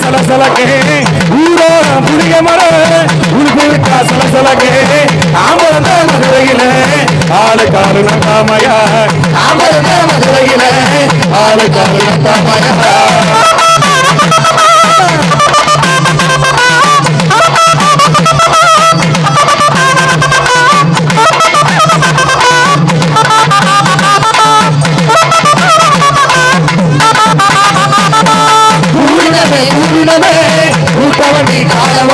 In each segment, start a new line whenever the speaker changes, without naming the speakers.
சல சலக்கே ஊரோரம் புளிய மரம் உழுது விட்டா சலசலக்கே ஆமரந்த மதுரையில. ஆளு காலு நட்டாமையா ஆமரந்த மதுரையில. ஆளு காலு நட்டாமையா.
I'm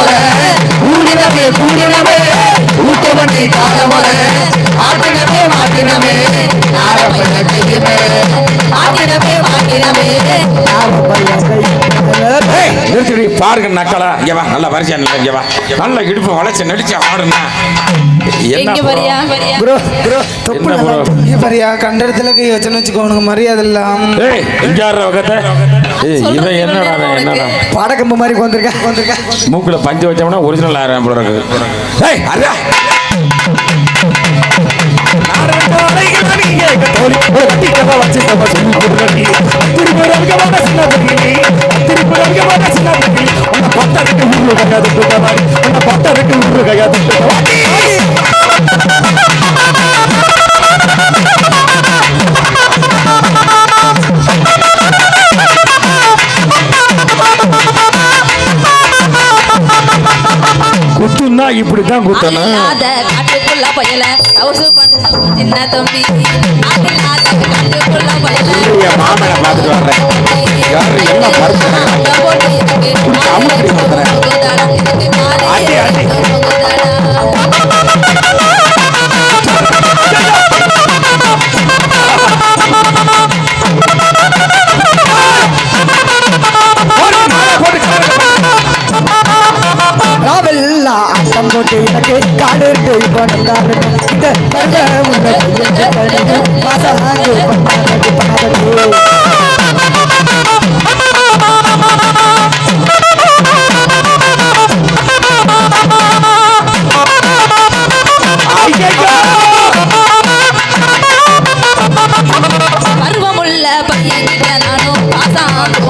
ஏய், நிறுத்திடி பாருங்க நக்கலா இங்க வா நல்லா வரிசையா நல்லா இங்க வா நல்ல இடுப்பு வளைச்சு நடிச்சு ஆடுனா
கண்டத்துல கை வச்சுன்னு வச்சுக்கோ உனக்கு மரியாதை
ஏய் இவன் என்னடா என்னடா
பாடக்கம்பு மாதிரி வந்திருக்கா வந்திருக்கா
மூக்குல பஞ்சு வச்சோம்னா ஒரிஜினல் ஆயிரம் போல இருக்கு ஏய் குத்துன்னா குத்தணும்
ஆளில்லாத காட்டுக்குள்ள பயல ஹவுஸ் பண்ண சின்ன தம்பி ஆளில்லாத காட்டுக்குள்ள பயல
என் மாமனை பார்த்துட்டு வர்றேன்
பணம் தான் இந்த பண்ட உன்னை மாசாங்கு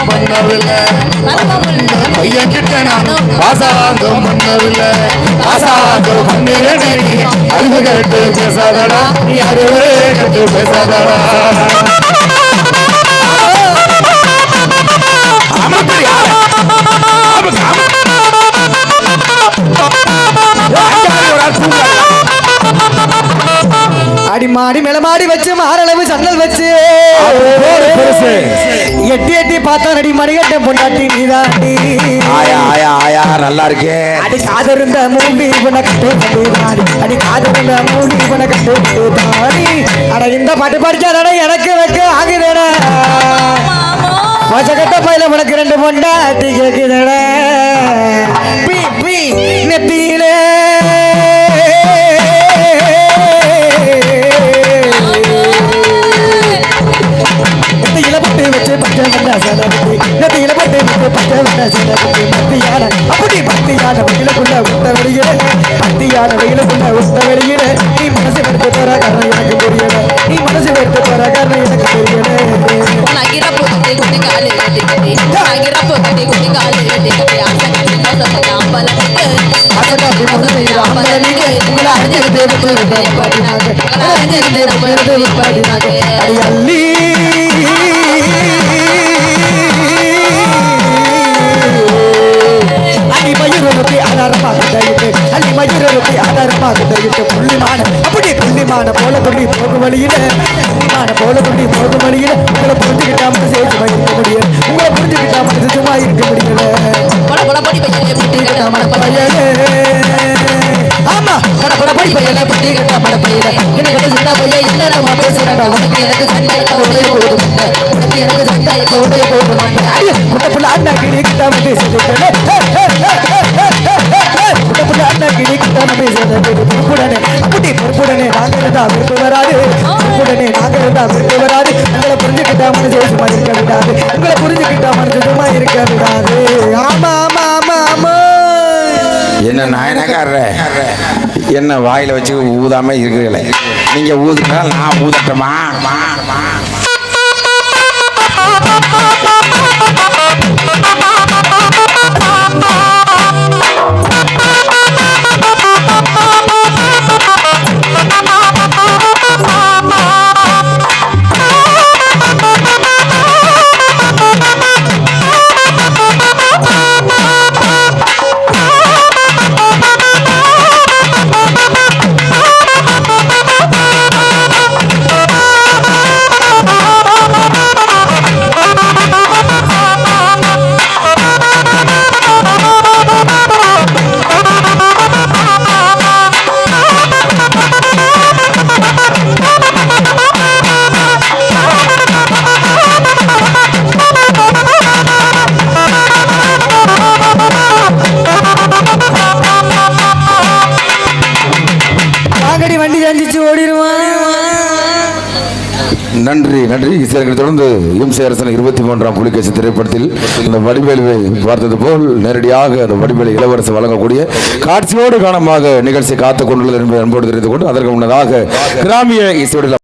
பண்ணாதது பண்ணாதது
பையன் கிட்ட நானும்
பாசாதோ மன்னவில்லை பாசாதோ மன்னிரடி அறிவு கேட்டு பேசாதடா நீ அறிவு கேட்டு பேசாதடா
அடி மாடி மேல மாடி வச்சு. மாரளவு சன்னல் வச்சு எட்டி எட்டி பார்த்தா நடி மணிகட்ட பொண்டாட்டி நீதாண்டி.
ஆயா ஆயா ஆயா நல்லா இருக்கே
அடி காதிருந்த மூடி உன கட்டு தாடி அடி காதிருந்த மூடி உன கட்டு தாடி அட இந்த பாட்டு படிச்சாடா எனக்கு வெக்க ஆகுதடா. மச்சக்கட்ட பையில உனக்கு ரெண்டு பொண்டாட்டி கேக்குதடா. அடி மயூரனுக்கு ஆதாரமாக தைத்து அள்ளி ஆதாரமாக தைத்து புள்ளிமான அப்படி புள்ளிமான போல புள்ளி போகும் வழியில புள்ளிமான போல துள்ளி போகும் வழியில உங்களை புரிஞ்சுக்கிட்டாம சேர்த்து வைக்க முடியும் உங்களை புரிஞ்சுக்கிட்டாம சும்மா இருக்க முடியும்
கொட கொட பொடி கட்ட மடப்பையன்
ஆமா கடப்பட பையனை பத்தி கட்ட பட என்ன கட்ட சின்ன பையன் என்ன நம்ம பேசுறா உனக்கு எனக்கு உனக்கு எனக்கு குட்ட புள்ள அண்ணா கிளி கிட்ட குட்ட புள்ள அண்ணா கிளி கிட்ட பொறுப்புடனே அப்படி பொறுப்புடனே இருந்தா விருப்பு வராது. பொறுப்புடனே இருந்தா விருப்பு வராது. உங்களை புரிஞ்சுக்கிட்டா மனசு சும்மா இருக்க விடாது. உங்களை புரிஞ்சுக்கிட்டா மனசு சும்மா
என்ன நாயனக்காரர? என்ன வாயில வச்சு ஊதாம இருக்கீங்களே? நீங்க ஊதுனா நான் ஊதட்டமா?
வாங்கடி வண்டி தெரிஞ்சிச்சு ஓடிடுவான் நன்றி நன்றி. இதற்கு தொடர்ந்து எம் அரசன் இருபத்தி மூன்றாம் புலிகேசி திரைப்படத்தில் இந்த வடிவேலுவை பார்த்தது போல் நேரடியாக அந்த வடிவேலு இளவரசு வழங்கக்கூடிய காட்சியோடு காலமாக நிகழ்ச்சி காத்துக் கொண்டுள்ளது என்பதை அன்போடு தெரிந்து கொண்டு அதற்கு முன்னதாக கிராமிய இசையுடன்